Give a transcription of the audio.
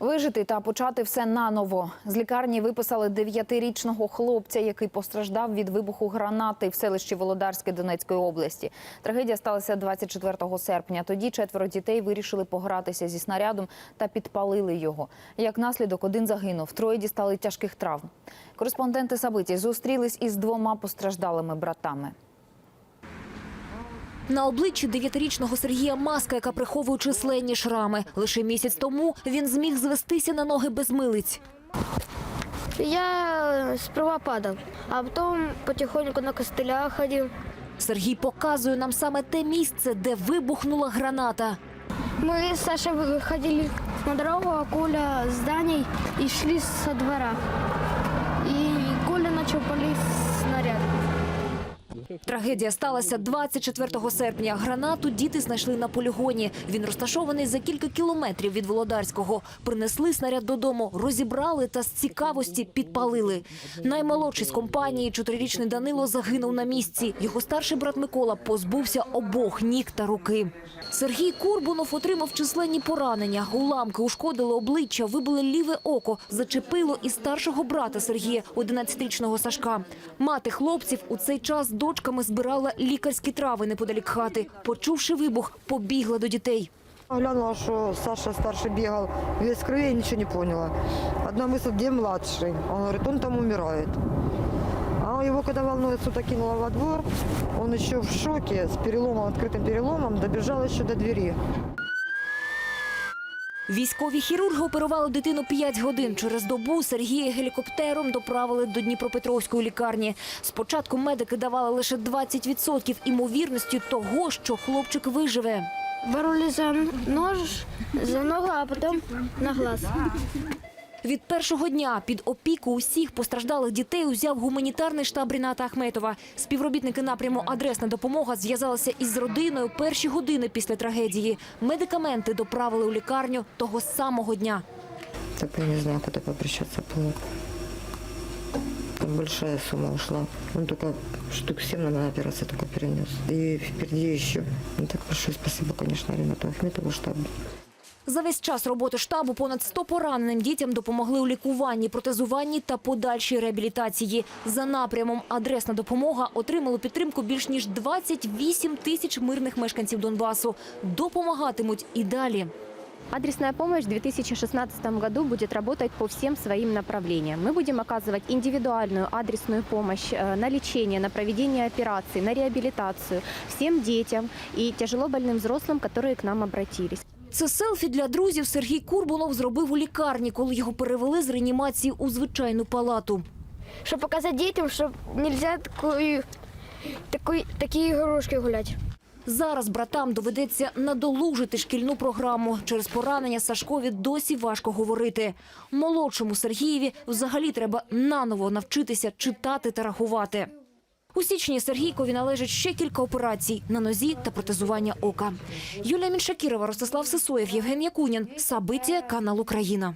Вижити та почати все наново. З лікарні виписали дев'ятирічного хлопця, який постраждав від вибуху гранати в селищі Володарське Донецької області. Трагедія сталася 24 серпня. Тоді четверо дітей вирішили погратися зі снарядом та підпалили його. Як наслідок, один загинув, троє дістали тяжких травм. Кореспонденти Сабиті зустрілись із двома постраждалими братами. На обличчі дев'ятирічного Сергія маска, яка приховує численні шрами. Лише місяць тому він зміг звестися на ноги без милиць. Я сперва падал, а потом потихоньку на костылях ходил. Сергій показує нам саме те місце, де вибухнула граната. Мы с Сашей выходили на дорогу, а Коля с Даней и шли со двора. И Трагедія сталася 24 серпня. Гранату діти знайшли на полігоні. Він розташований за кілька кілометрів від Володарського. Принесли снаряд додому, розібрали та з цікавості підпалили. Наймолодший з компанії, чотирирічний Данило, загинув на місці. Його старший брат Микола позбувся обох ніг та руки. Сергій Курбунов отримав численні поранення. Уламки ушкодили обличчя, вибили ліве око, зачепило і старшого брата Сергія, 11-річного Сашка. Мати хлопців у цей час дочками збирала лікарські трави неподалік хати. Почувши вибух, побігла до дітей. Глянула, что Саша старший бегал весь в крови, я ничего не поняла. Одна мысль, где младший? Он говорит, он там умирает. А его, когда волнуется, кинула во двор, он еще в шоке, с переломом, открытым переломом, добежал еще до двери. Військові хірурги оперували дитину 5 годин. Через добу Сергія гелікоптером доправили до Дніпропетровської лікарні. Спочатку медики давали лише 20% імовірності того, що хлопчик виживе. Боролись за нож, за ногу, а потом на глаз. Від першого дня під опіку усіх постраждалих дітей узяв гуманітарний штаб Ріната Ахметова. Співробітники напряму Адресна допомога зв'язалися із родиною перші години після трагедії. Медикаменти доправили у лікарню того самого дня. Так я не знаю, куда попрощаться было. Там большая сумма ушла. Он только штук 7 на операцию только перенес. И впереди еще. Ну, так большое спасибо, конечно, Ренату Ахметову штабу. За весь час роботи штабу понад 100 пораненим дітям допомогли у лікуванні, протезуванні та подальшій реабілітації. За напрямом адресна допомога отримали підтримку більш ніж 28 тисяч мирних мешканців Донбасу. Допомагатимуть і далі. Адресная помощь в 2016 году будет работать по всем своим направлениям. Мы будем оказывать индивидуальную адресную помощь э, на лечение, на проведение операций, на реабилитацию всем детям и тяжело больным взрослым, которые к нам обратились. Це селфі для друзів Сергій Курбунов зробив у лікарні, коли його перевели з реанімації у звичайну палату. Чтобы показать детям, что нельзя такой, такой, такие игрушки гулять. Зараз братам доведеться надолужити шкільну програму. Через поранення Сашкові досі важко говорити. Молодшому Сергієві взагалі треба наново навчитися читати та рахувати. У січні Сергійкові належить ще кілька операцій на нозі та протезування ока. Юлія Міншакірова, Ростислав Сисоєв, Євген Якунін. Сабиття, канал Україна.